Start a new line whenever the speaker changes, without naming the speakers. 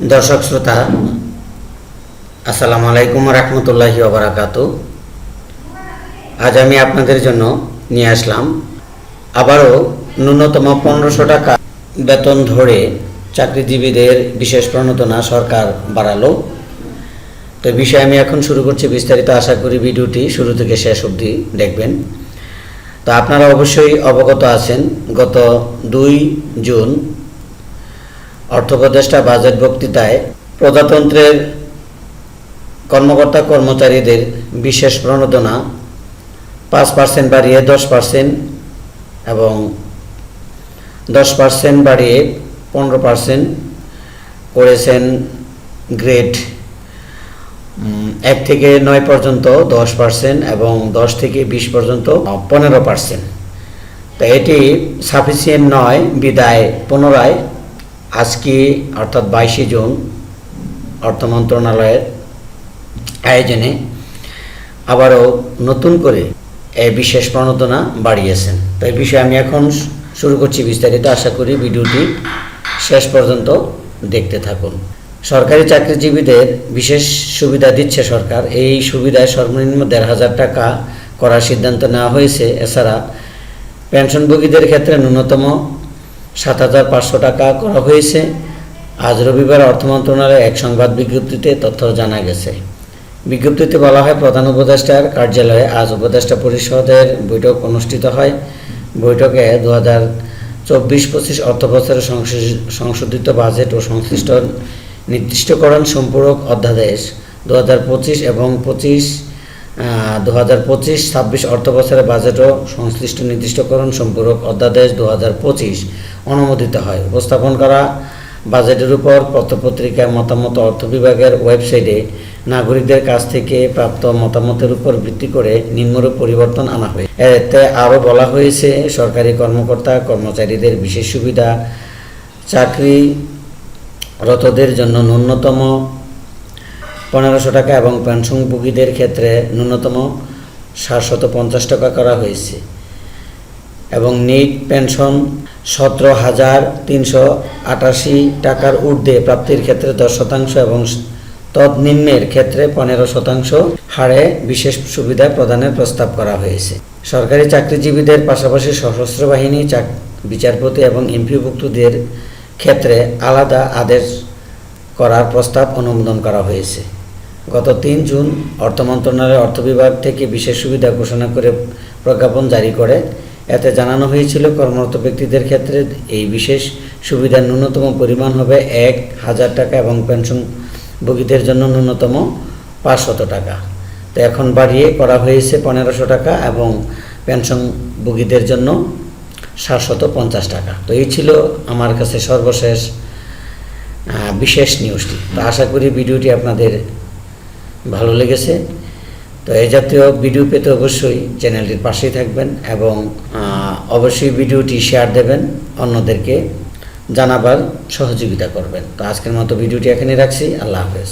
দর্শক শ্রোতা, আসসালামু আলাইকুম রহমতুল্লাহি ওবরাকাত আজ আমি আপনাদের জন্য নিয়ে আসলাম আবারও ন্যূনতম পনেরোশো টাকা বেতন ধরে চাকরিজীবীদের বিশেষ প্রণোদনা সরকার বাড়ালো। তো বিষয়ে আমি এখন শুরু করছি বিস্তারিত। আশা করি ভিডিওটি শুরু থেকে শেষ অবধি দেখবেন। তো আপনারা অবশ্যই অবগত আছেন, গত দুই জুন অর্থ উপদেষ্টা বাজেট বক্তৃতায় প্রজাতন্ত্রের কর্মকর্তা কর্মচারীদের বিশেষ প্রণোদনা, পাঁচ পার্সেন্ট বাড়িয়ে দশ পার্সেন্ট এবং দশ পার্সেন্ট বাড়িয়ে পনেরো পার্সেন্ট করেছেন গ্রেড এক থেকে নয় পর্যন্ত দশ পার্সেন্ট এবং দশ থেকে বিশ পর্যন্ত পনেরো পার্সেন্ট তো এটি সাফিসিয়েন্ট নয়, বিদায় পুনরায় আজকে, অর্থাৎ বাইশে জুন, অর্থ মন্ত্রণালয়ের আয়োজনে আবারও নতুন করে এই বিশেষ প্রণোদনা বাড়িয়েছেন। তো এই বিষয়ে আমি এখন শুরু করছি বিস্তারিত। আশা করি ভিডিওটি শেষ পর্যন্ত দেখতে থাকুন। সরকারি চাকরিজীবীদের বিশেষ সুবিধা দিচ্ছে সরকার। এই সুবিধায় সর্বনিম্ন দেড় হাজার টাকা করার সিদ্ধান্ত নেওয়া হয়েছে। এছাড়া পেনশনভোগীদের ক্ষেত্রে ন্যূনতম সাত হাজার পাঁচশো টাকা করা হয়েছে। আজ রবিবার অর্থ মন্ত্রণালয়ের এক সংবাদ বিজ্ঞপ্তিতে তথ্য জানা গেছে। বিজ্ঞপ্তিতে বলা হয়, প্রধান উপদেষ্টার কার্যালয়ে আজ উপদেষ্টা পরিষদের বৈঠক অনুষ্ঠিত হয়। বৈঠকে দু হাজার চব্বিশ পঁচিশ অর্থ বছরের সংশোধিত বাজেট ও সংশ্লিষ্ট নির্দিষ্টকরণ সম্পূরক অধ্যাদেশ দু হাজার পঁচিশ এবং পঁচিশ দু হাজার পঁচিশ, ছাব্বিশ অর্থ বছরের বাজেট ও সংশ্লিষ্ট নির্দিষ্টকরণ সম্পূরক অধ্যাদেশ দু হাজার পঁচিশ অনুমোদিত হয়। উপস্থাপন করা বাজেটের উপর পত্রপত্রিকায় মতামত অর্থ বিভাগের ওয়েবসাইটে নাগরিকদের কাছ থেকে প্রাপ্ত মতামতের উপর ভিত্তি করে নিম্নরূপ পরিবর্তন আনা হয়। এতে আরও বলা হয়েছে, সরকারি কর্মকর্তা, কর্মচারীদের বিশেষ সুবিধা, চাকরিরতদের জন্য ন্যূনতম পনেরোশো টাকা এবং পেনশনভোগীদের ক্ষেত্রে ন্যূনতম সাতশত পঞ্চাশ টাকা করা হয়েছে। এবং নিট পেনশন সতেরো হাজার তিনশো আটাশি টাকার ঊর্ধ্বে প্রাপ্তির ক্ষেত্রে দশ শতাংশ এবং তৎনিম্নের ক্ষেত্রে পনেরো শতাংশ হারে বিশেষ সুবিধা প্রদানের প্রস্তাব করা হয়েছে। সরকারি চাকরিজীবীদের পাশাপাশি সশস্ত্র বাহিনী বিচারপতি এবং এমপিভুক্তদের ক্ষেত্রে আলাদা আদেশ করার প্রস্তাব অনুমোদন করা হয়েছে। গত তিন জুন অর্থ মন্ত্রণালয়ের অর্থ বিভাগ থেকে বিশেষ সুবিধা ঘোষণা করে প্রজ্ঞাপন জারি করে। এতে জানানো হয়েছিল কর্মরত ব্যক্তিদের ক্ষেত্রে এই বিশেষ সুবিধার ন্যূনতম পরিমাণ হবে এক হাজার টাকা এবং পেনশনভোগীদের জন্য ন্যূনতম পাঁচশত টাকা। তো এখন বাড়িয়ে করা হয়েছে পনেরোশো টাকা এবং পেনশনভোগীদের জন্য সাতশত পঞ্চাশ টাকা। তো এই ছিল আমার কাছে সর্বশেষ বিশেষ নিউজটি। তো আশা করি ভিডিওটি আপনাদের ভালো লেগেছে। তো এই জাতীয় ভিডিও পেতে অবশ্যই চ্যানেলটির পাশেই থাকবেন এবং অবশ্যই ভিডিওটি শেয়ার দেবেন, অন্যদেরকে জানাবার সহযোগিতা করবেন। তো আজকের মতো ভিডিওটি এখানে রাখছি। আল্লাহ হাফেজ।